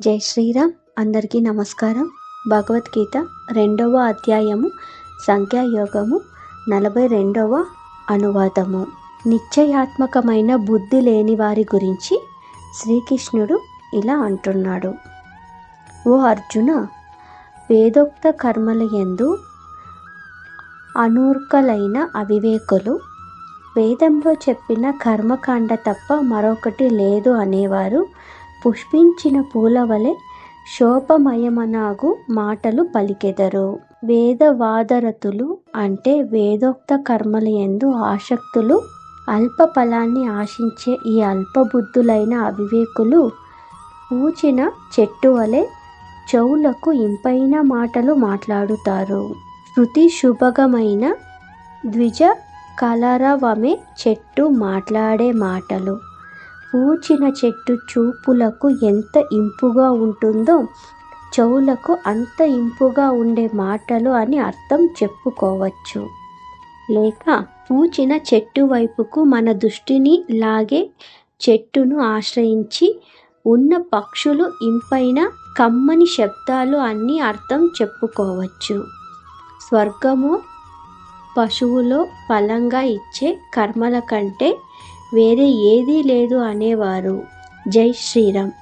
జై శ్రీరామ్. అందరికీ నమస్కారం. భగవద్గీత రెండవ అధ్యాయము సంఖ్యాయోగము నలభై రెండవ అనువాదము. నిశ్చయాత్మకమైన బుద్ధి లేని వారి గురించి శ్రీకృష్ణుడు ఇలా అంటున్నాడు. ఓ అర్జున వేదోక్త కర్మల యందు అనూర్కలైన అవివేకులు వేదంలో చెప్పిన కర్మకాండ తప్ప మరొకటి లేదు అనేవారు పుష్పించిన పూల వలె శోభమయమనాగు మాటలు పలికెదరు. వేదవాదరతులు అంటే వేదోక్త కర్మల యందు ఆసక్తులు అల్ప ఫలాన్ని ఆశించే ఈ అల్పబుద్ధులైన అవివేకులు పూచిన చెట్టు వలె చెవులకు ఇంపైన మాటలు మాట్లాడుతారు. శృతి శుభగమైన ద్విజ కలరవమే చెట్టు మాట్లాడే మాటలు. పూచిన చెట్టు చూపులకు ఎంత ఇంపుగా ఉంటుందో చెవులకు అంత ఇంపుగా ఉండే మాటలు అని అర్థం చెప్పుకోవచ్చు. లేక పూచిన చెట్టు వైపుకు మన దృష్టిని లాగే చెట్టును ఆశ్రయించి ఉన్న పక్షులు ఇంపైన కమ్మని శబ్దాలు అన్ని అర్థం చెప్పుకోవచ్చు. స్వర్గము పశువులో ఫలంగా ఇచ్చే కర్మల కంటే వేరే ఏదీ లేదు అనేవారు. జై శ్రీరామ్.